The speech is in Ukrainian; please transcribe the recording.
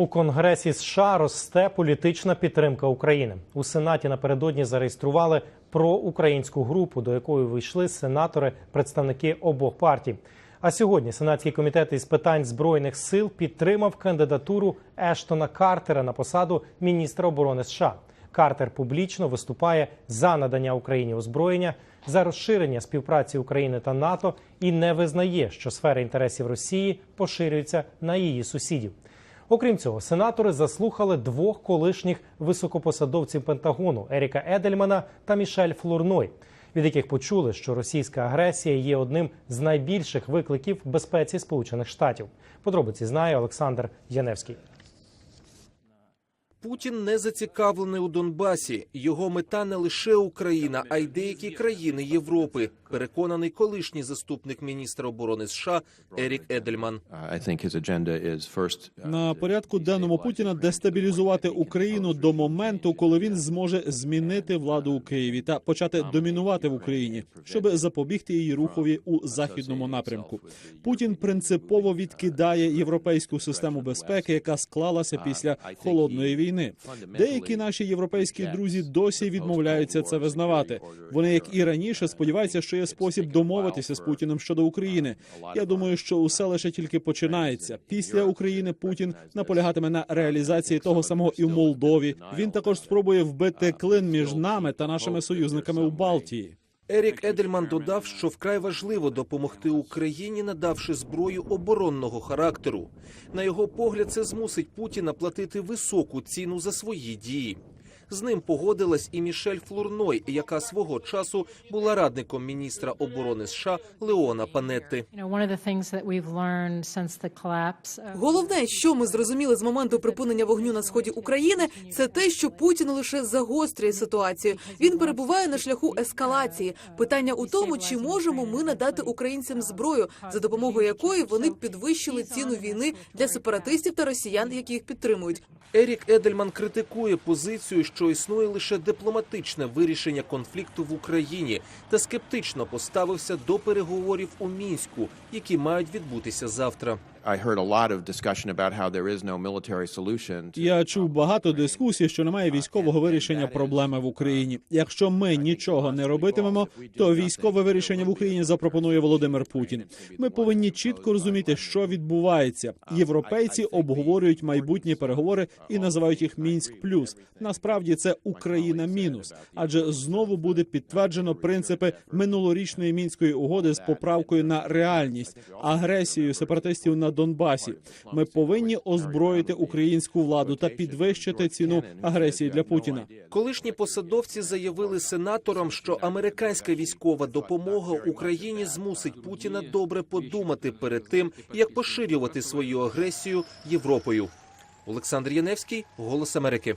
У Конгресі США росте політична підтримка України. У Сенаті напередодні зареєстрували проукраїнську групу, до якої вийшли сенатори, представники обох партій. А сьогодні Сенатський комітет із питань збройних сил підтримав кандидатуру Ештона Картера на посаду міністра оборони США. Картер публічно виступає за надання Україні озброєння, за розширення співпраці України та НАТО і не визнає, що сфера інтересів Росії поширюється на її сусідів. Окрім цього, сенатори заслухали двох колишніх високопосадовців Пентагону Еріка Едельмана та Мішель Флурной, від яких почули, що російська агресія є одним з найбільших викликів безпеці Сполучених Штатів. Подробиці знає Олександр Яневський. Путін не зацікавлений у Донбасі. Його мета не лише Україна, а й деякі країни Європи. Переконаний колишній заступник міністра оборони США Ерік Едельман. Uh, На порядку денному Путіна дестабілізувати Україну до моменту, коли він зможе змінити владу у Києві та почати домінувати в Україні, щоб запобігти її рухові у західному напрямку. Путін принципово відкидає європейську систему безпеки, яка склалася після холодної війни. Деякі наші європейські друзі досі відмовляються це визнавати. Вони, як і раніше, сподіваються, що є спосіб домовитися з Путіним щодо України. Я думаю, що усе лише тільки починається. Після України Путін наполягатиме на реалізації того самого і в Молдові. Він також спробує вбити клин між нами та нашими союзниками у Балтії. Ерік Едельман додав, що вкрай важливо допомогти Україні, надавши зброю оборонного характеру. На його погляд, це змусить Путіна платити високу ціну за свої дії. З ним погодилась і Мішель Флурной, яка свого часу була радником міністра оборони США Леона Панетти. Головне, що ми зрозуміли з моменту припинення вогню на сході України, це те, що Путін лише загострює ситуацію. Він перебуває на шляху ескалації. Питання у тому, чи можемо ми надати українцям зброю, за допомогою якої вони б підвищили ціну війни для сепаратистів та росіян, які їх підтримують. Ерік Едельман критикує позицію, що існує лише дипломатичне вирішення конфлікту в Україні, та скептично поставився до переговорів у мінську, які мають відбутися завтра. I heard a lot of discussion about how there is no military solution. Я чув багато дискусій, що немає військового вирішення проблеми в Україні. Якщо ми нічого не робитимемо, то військове вирішення в Україні запропонує Володимир Путін. Ми повинні чітко розуміти, що відбувається. Європейці обговорюють майбутні переговори і називають їх мінськ плюс. Насправді це Україна мінус, адже знову буде підтверджено принципи минулорічної мінської угоди з поправкою на реальність, агресією сепаратистів Донбасі. Ми повинні озброїти українську владу та підвищити ціну агресії для Путіна. Колишні посадовці заявили сенаторам, що американська військова допомога Україні змусить Путіна добре подумати перед тим, як поширювати свою агресію Європою. Олександр Яневський, Голос Америки.